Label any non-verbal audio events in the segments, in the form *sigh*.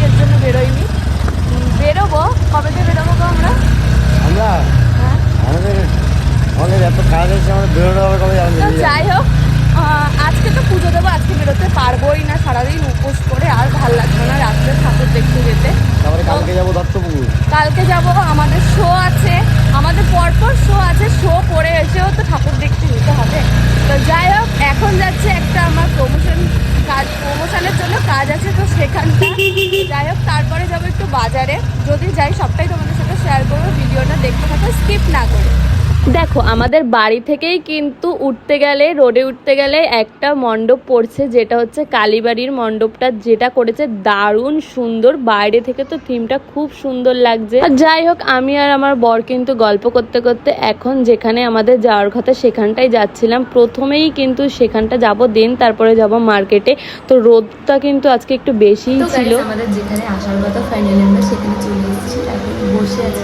আজকের জন্য বেরোইনি বেরোবো কবে থেকে বেরোবো গো আমরা? আমরা? হ্যাঁ। আমাদের আমাদের এত কাজ আছে আমাদের বেরোনো হবে কবে জানি যাই হোক আজকে তো পুজো দেবো আজকে বেরোতে পারবোই না সারাদিন উপোস করে আর ভালো লাগবে না রাত্রে ঠাকুর দেখতে যেতে। তারপরে কালকে যাব দত্তপুকুর। কালকে যাব আমাদের শো আছে আমাদের পরপর শো আছে শো করে এসেও তো ঠাকুর দেখতে যেতে হবে। তো যাই হোক এখন যাচ্ছে একটা আমার প্রমোশন কাজ, প্রমোশনের জন্য কাজ আছে তো সেখানটা। যাই হোক, তারপরে যাব একটু বাজারে। যদি যাই, সবটাই তোমাদের সাথে শেয়ার করব, ভিডিওটা দেখতে থাকো স্কিপ না করে। দেখো আমাদের বাড়ি থেকেই কিন্তু উঠতে গেলে রোডে উঠতে গেলে একটা মণ্ডপ পড়ছে যেটা হচ্ছে কালীবাড়ির মণ্ডপটা যেটা করেছে দারুণ সুন্দর। বাইরে থেকে তো থিমটা খুব সুন্দর লাগছে। আর যাই হোক আমি আর আমার বর কিন্তু গল্প করতে করতে এখন যেখানে আমাদের যাওয়ার কথা সেখানটাই যাচ্ছিলাম। প্রথমেই কিন্তু সেখানটা যাব দেন তারপরে যাব মার্কেটে। তো রোদটা কিন্তু আজকে একটু বেশিই ছিল। আমাদের যেখানে আসার কথা ফাইনালি আমরা সেখানে চলে এসেছি। বসে আছি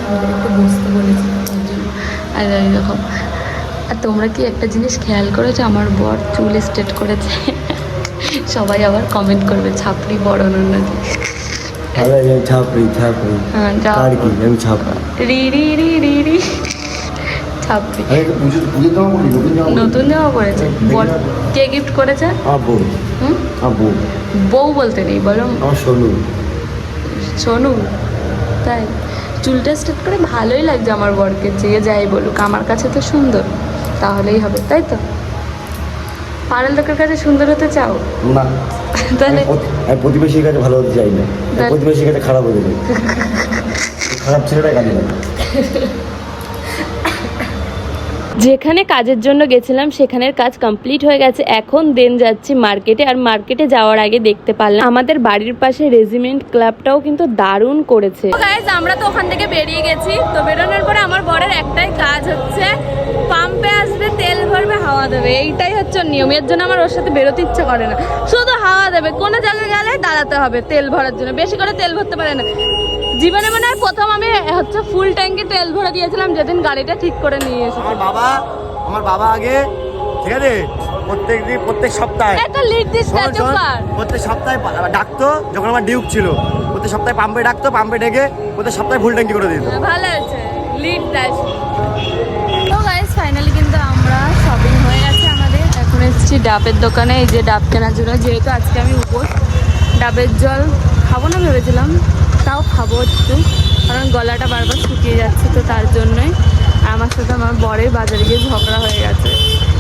বসতে বলেছি। আর এরকম আর তোমরা কি একটা জিনিস খেয়াল করেছ? আমার বর চুল স্ট্রেট করেছে। সবাই আবার কমেন্ট করবে ছাপড়ি বড় আরে ছাপড়ি ছাপড়ি। হ্যাঁ ছাপড়ি। রি রি রি রি ছাপড়ি। নতুন জামা পড়েছে। বর কে গিফট করেছে? বউ। হুম? বউ। বউ বলতে নেই বলো আমার সোনু। তাই। চুলটা স্টেট করে ভালোই লাগছে আমার বরকে যে যাই বলুক আমার কাছে তো সুন্দর তাহলেই হবে তাই তো? পাড়ার লোকের কাছে সুন্দর হতে চাও? না *laughs* তাহলে প্রতিবেশীর কাছে ভালো হতে চাই না। প্রতিবেশীর কাছে খারাপ হতে চাই। *laughs* খারাপ ছেলেটা কাজে লাগে। যেখানে কাজের জন্য গেছিলাম, সেখানের কাজ কমপ্লিট হয়ে গেছে। এখন দেন যাচ্ছি মার্কেটে আর মার্কেটে যাওয়ার আগে দেখতে পারলাম, আমাদের বাড়ির পাশে রেজিমেন্ট ক্লাবটাও কিন্তু দারুণ করেছে। আমরা তো ওখান থেকে বেরিয়ে গেছি। তো বেরোনোর পরে আমার বরের একটাই কাজ হচ্ছে পাম্পে আসবে, তেল ভরবে, হাওয়া দেবে। এইটাই হচ্ছে নিয়ম। এর জন্য আমার ওর সাথে বেরোতে ইচ্ছে করে না। শুধু হাওয়া দেবে। কোনো জায়গায় গেলে দাঁড়াতে হবে তেল ভরার জন্য। বেশি করে তেল ভরতে পারে না। জীবনে মনে হয় প্রথম আমি হচ্ছে ফুল ট্যাঙ্কি তেল ভরে দিয়েছিলাম যেদিন গাড়িটা ঠিক করে নিয়ে এসেছি। আমার বাবা আমার বাবা আগে ঠিক আছে? প্রত্যেক দিন প্রত্যেক সপ্তাহে। একটা লিড দিস প্রত্যেক সপ্তাহে ডাকতো যখন আমার ডিউক ছিল। প্রত্যেক সপ্তাহে পাম্পে ডাকতো পাম্পে ডেকে প্রত্যেক সপ্তাহে ফুল ট্যাঙ্কি করে দিত। ভালো আছে লিড দাস তো গাইস ফাইনালি কিন্তু আমরা শপিং হয়ে গেছে আমাদের। এখন এসেছি ডাবের দোকানে এই যে ডাব কেনার জন্য যেহেতু আজকে আমি উপোস ডাবের জল খাব না ভেবেছিলাম। তাও খাব একটু কারণ গলাটা বারবার শুকিয়ে যাচ্ছে তো তার জন্যই। আমার সাথে আমার বরের বাজারে গিয়ে ঝগড়া হয়ে গেছে।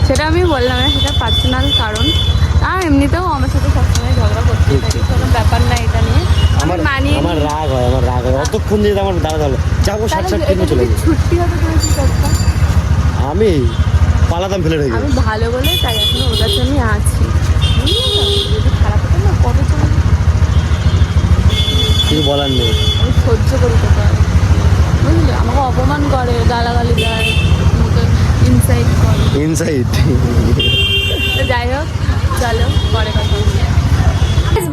সেটা আমি বললাম না সেটা পার্সোনাল কারণ। আর এমনিতেও আমার সাথে সবসময় ঝগড়া করতে থাকি কোনো ব্যাপার না এটা নিয়ে। আমার আমি মানিয়ে আমার রাগ হয় আমার রাগ হয়। অতক্ষণ দিয়ে আমার দাঁড়া দাঁড়াল যাব ষাট ষাট কিনে চলে যাব। ছুটি হবে তুমি কি করতে আমি পালাতাম ফেলে রেখে। আমি ভালো বলে তাই এখনও ওদের জন্যই আছি। যদি খারাপ হতো না কবে চলে? কিছু বলার নেই। আমি সহ্য করি তো তাই। আমাকে অপমান করে গালাগালি দেয় মুখে ইনসাইড করে। ইনসাইড তো যাই হোক চলো পরে কথা বলছি।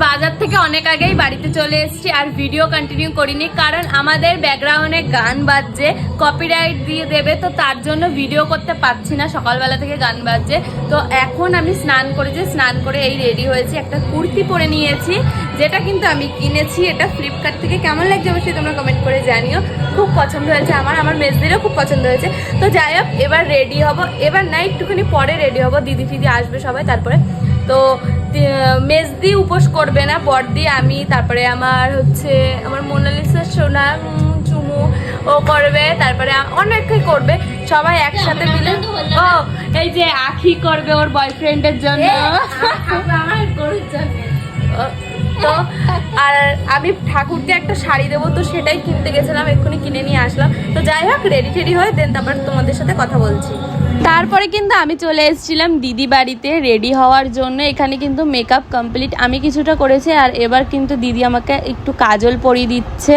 বাজার থেকে অনেক আগেই বাড়িতে চলে এসেছি আর ভিডিও কন্টিনিউ করিনি, কারণ আমাদের ব্যাকগ্রাউন্ডে গান বাজছে কপিরাইট দিয়ে দেবে, তো তার জন্য ভিডিও করতে পারছি না, সকালবেলা থেকে গান বাজছে। তো এখন আমি স্নান করেছি স্নান করে এই রেডি হয়েছি, একটা কুর্তি পরে নিয়েছি, যেটা কিন্তু আমি কিনেছি, এটা ফ্লিপকার্ট থেকে কেমন লাগছে অবশ্যই তোমরা কমেন্ট করে জানিও। খুব পছন্দ হয়েছে আমার আমার মেজদিরও খুব পছন্দ হয়েছে। তো যাই হোক, এবার রেডি হব, এবার না, একটুখানি পরে রেডি হব, দিদি ফিদি আসবে সবাই, তারপরে তো মেজদি উপোস করবে না বড়দি আমি তারপরে আমার হচ্ছে আমার মোনালিসা সোনা চুমু ও করবে তারপরে অনেকে করবে সবাই একসাথে মিলে ও এই যে আখি করবে ওর বয়ফ্রেন্ডের জন্য। আমার গরুর জন্য তো আর আমি ঠাকুরকে একটা শাড়ি দেবো তো সেটাই কিনতে গেছিলাম এক্ষুনি কিনে নিয়ে আসলাম। তো যাই হোক রেডি টেডি হয়ে দেন তারপর তোমাদের সাথে কথা বলছি। তারপরে কিন্তু আমি চলে এসেছিলাম দিদি বাড়িতে রেডি হওয়ার জন্য এখানে কিন্তু মেকআপ কমপ্লিট আমি কিছুটা করেছি আর এবার কিন্তু দিদি আমাকে একটু কাজল পরিয়ে দিচ্ছে।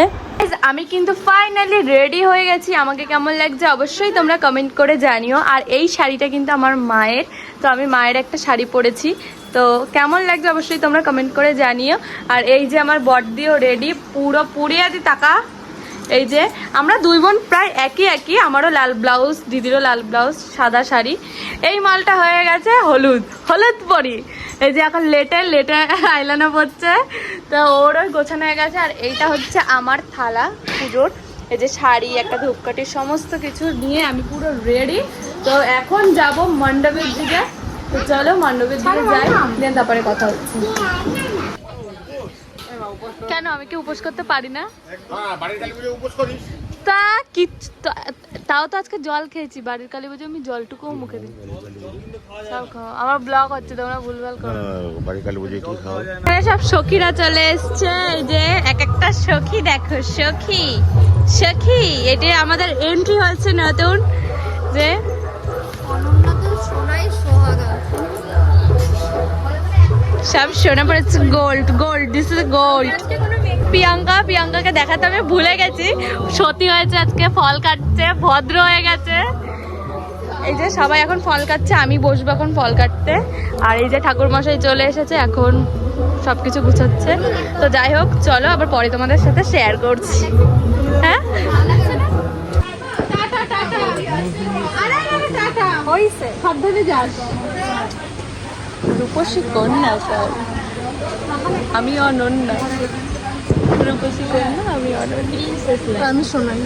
আমি কিন্তু ফাইনালি রেডি হয়ে গেছি। আমাকে কেমন লাগছে অবশ্যই তোমরা কমেন্ট করে জানিও। আর এই শাড়িটা কিন্তু আমার মায়ের তো আমি মায়ের একটা শাড়ি পরেছি। তো কেমন লাগছে অবশ্যই তোমরা কমেন্ট করে জানিও। আর এই যে আমার বড়দিও রেডি পুরো পুরি আদি টাকা। এই যে আমরা দুই বোন প্রায় একই একই, আমারও লাল ব্লাউজ দিদিরও লাল ব্লাউজ সাদা শাড়ি। এই মালটা হয়ে গেছে হলুদ হলুদ পরি। এই যে এখন লেটে লেটে আইলানা পড়ছে তো ওর ওই গোছানো হয়ে গেছে। আর এইটা হচ্ছে আমার থালা, পুজোর। এই যে শাড়ি, একটা ধূপকাঠি, সমস্ত কিছু নিয়ে আমি পুরো রেডি তো এখন যাব মণ্ডপের দিকে। তো চলো মণ্ডপের দিকে যাই দেন তারপরে কথা হচ্ছে। কেন আমি কি উপোস করতে পারি না? তা কিচ্ছু তা- তাও তো আজকে জল খেয়েছি বাড়ির কালী পুজো আমি জলটুকুও মুখে দিই। সব খাও আমার ব্লগ হচ্ছে তোমরা ভুলভাল করো। না। বাড়ি কালী পুজোয় কি খাও? এখানে সব সখীরা চলে এসছে এই যে এক একটা সখী দেখো সখী সখী এটা আমাদের এন্ট্রি হচ্ছে নতুন যে সব সোনা পড়েছে gold gold this is gold Priyanka প্রিয়াঙ্কাকে দেখাতে আমি ভুলে গেছি। সতী হয়েছে আজকে ফল কাটছে ভদ্র হয়ে গেছে। এই যে সবাই এখন ফল কাটছে আমি বসবো এখন ফল কাটতে। আর এই যে ঠাকুর মশাই চলে এসেছে এখন সব কিছু গুছাচ্ছে। তো যাই হোক চলো আবার পরে তোমাদের সাথে শেয়ার করছি। হ্যাঁ? রূপসী কন্যা সব আমি অনন্যা। রূপসী কন্যা আমি অনন্যা। আমি শোনাই।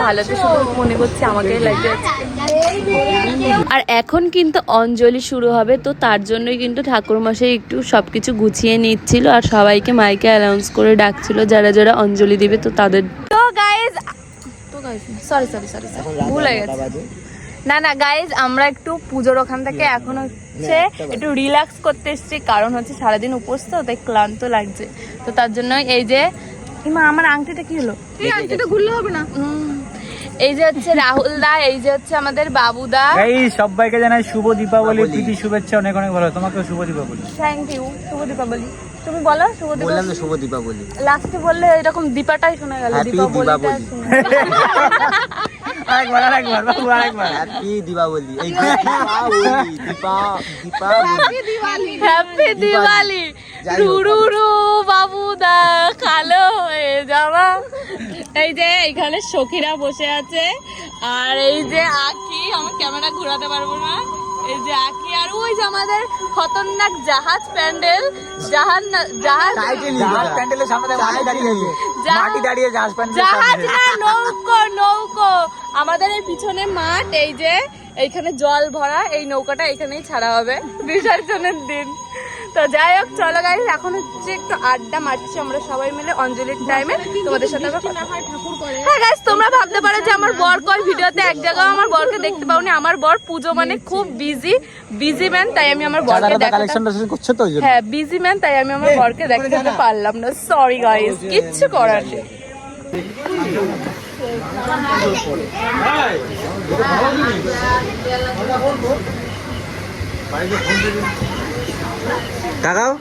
ভালো তো শুধু মনে করছে আমাকে লাগছে আর এখন কিন্তু অঞ্জলি শুরু হবে তো তার জন্যই কিন্তু ঠাকুরমশাই একটু সবকিছু গুছিয়ে নিচ্ছিল আর সবাইকে মাইকে অ্যানাউন্স করে ডাকছিল যারা যারা অঞ্জলি দিবে তো তাদের তো গাইজ তো গাইজ সরি সরি সরি ভুলে গেছে। না না গাইজ আমরা একটু পুজোর ওখান থেকে এখন হচ্ছে একটু রিল্যাক্স করতে এসেছি কারণ হচ্ছে সারাদিন উপোস তো তাই ক্লান্ত লাগছে। তো তার জন্য এই যে মা আমার আংটিটা কি হলো? এই আংটিটা ঘুরলে হবে না। এই যে হচ্ছে রাহুল দা এই যে হচ্ছে আমাদের বাবুদা এই সবাইকে জানাই শুভ দীপাবলি প্রীতি শুভেচ্ছা অনেক অনেক ভালো। তোমাকেও শুভ দীপাবলি। থ্যাংক ইউ শুভ দীপাবলি। তুমি বলো শুভ বললাম দীপাবলি তো শুভ দীপাবলি। লাস্টে বললে এরকম দীপাটাই শোনা গেল দীপাবলি। *laughs* আরেকবার আরেকবার বাবু আরেকবার। হ্যাপি দীপাবলি এই দীপাবলি দীপা দীপাবলি হ্যাপি দিওয়ালি হোক, রুরুরু কালো হয়ে যাওয়া। এই যে এখানে সখীরা বসে আছে। আর এই যে আকি আমার ক্যামেরা ঘোরাতে পারব না। এই যে আকি আর ওই যে আমাদের খতরনাক জাহাজ প্যান্ডেল জাহাজ জাহাজ জাহাজ প্যান্ডেলের সামনে মাটি দাঁড়িয়ে আছে মাটি দাঁড়িয়ে জাহাজ প্যান্ডেল জাহাজ না নৌকো নৌকো। আমাদের এই পিছনে মাঠ এই যে এইখানে জল ভরা এই নৌকাটা এখানেই ছাড়া হবে। বিসর্জনের দিন। তো যাই হোক চলো গাইস এখন হচ্ছে একটু আড্ডা মারছি আমরা সবাই মিলে অঞ্জলির টাইমে তোমাদের সাথে আবার কথা- হ্যাঁ গাইস তোমরা ভাবতে পারো যে আমার বর কয় ভিডিওতে এক জায়গায় আমার বরকে দেখতে পাওনি। আমার বর পুজো মানে খুব বিজি বিজি ম্যান তাই আমি আমার বরকে দেখাতে কালেকশন করছ তো ওই হ্যাঁ বিজি ম্যান তাই আমি আমার বরকে দেখাতে পারলাম না। সরি গাইস কিচ্ছু করার নেই। কাকাও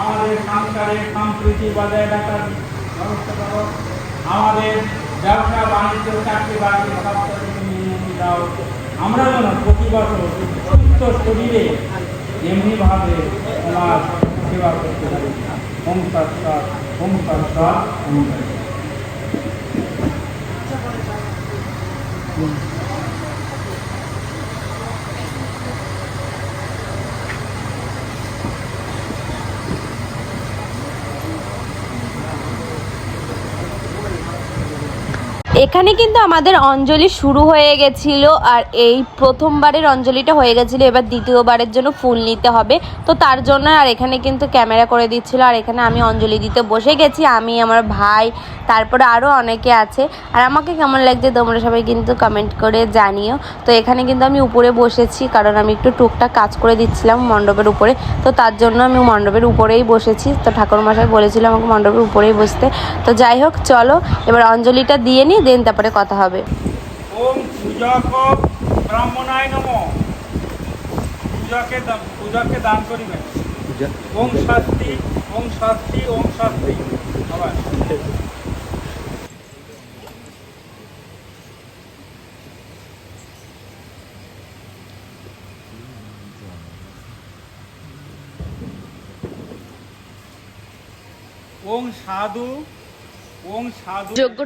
আমাদের বজায় রাখার করো। আমাদের ব্যবসা, বাণিজ্য, চাকরি দাও আমরা যেন প্রতি বছর সুস্থ শরীরে এমনিভাবে তোমার সেবা করতে পারি। ওম তৎসৎ ওম এখানে কিন্তু আমাদের অঞ্জলি শুরু হয়ে গেছিল, আর এই প্রথমবারের অঞ্জলিটা হয়ে গেছিল, এবার দ্বিতীয়বারের জন্য ফুল নিতে হবে। তো তার জন্য আর এখানে কিন্তু ক্যামেরা করে দিচ্ছিল, আর এখানে আমি অঞ্জলি দিতে বসে গেছি, আমি, আমার ভাই, তারপরে আরও অনেকে আছে। আর আমাকে কেমন লাগছে তোমরা সবাই কিন্তু কমেন্ট করে জানিও। তো এখানে কিন্তু আমি উপরে বসেছি, কারণ আমি একটু টুকটাক কাজ করে দিচ্ছিলাম মণ্ডপের উপরে। তো তার জন্য আমি মণ্ডপের উপরেই বসেছি। তো ঠাকুরমশাই বলেছিল আমাকে মণ্ডপের উপরেই বসতে। তো যাই হোক, চলো, এবার অঞ্জলিটা দিয়ে নিই দেন তারপরে কথা হবে। ওম ব্রাহ্মণায় নম। পূজাকে পূজাকে দান করিবেন। ওম শাস্তি ওম শাস্তি ওম শাস্তি। ওম সাধু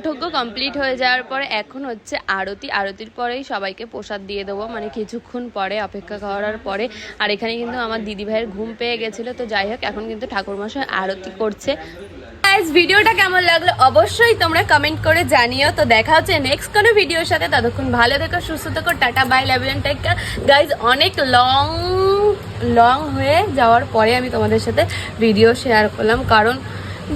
ঠজ্ঞ কমপ্লিট হয়ে যাওয়ার পরে এখন হচ্ছে আরতি। আরতির পরেই সবাইকে প্রসাদ দিয়ে দেবো। মানে কিছুক্ষণ পরে অপেক্ষা করার পরে। আর এখানে কিন্তু আমার দিদি ভাইয়ের ঘুম পেয়ে গেছিল। তো যাই হোক, এখন কিন্তু ঠাকুরমশাই আরতি করছে। ভিডিওটা কেমন লাগল অবশ্যই তোমরা কমেন্ট করে জানিও। তো দেখা হচ্ছে নেক্সট কোনো ভিডিওর সাথে। ততক্ষণ ভালো থেকো, সুস্থ থেকো। Tata bye love you take guys অনেক লং লং হয়ে যাওয়ার পরে আমি তোমাদের সাথে ভিডিও শেয়ার করলাম। কারণ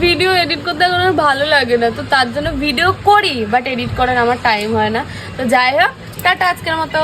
ভিডিও এডিট করতে এখন ভালো লাগে না, তো তার জন্য ভিডিও করি বাট এডিট করার আমার টাইম হয় না। তো যাই হোক, টাটা আজকের মতো।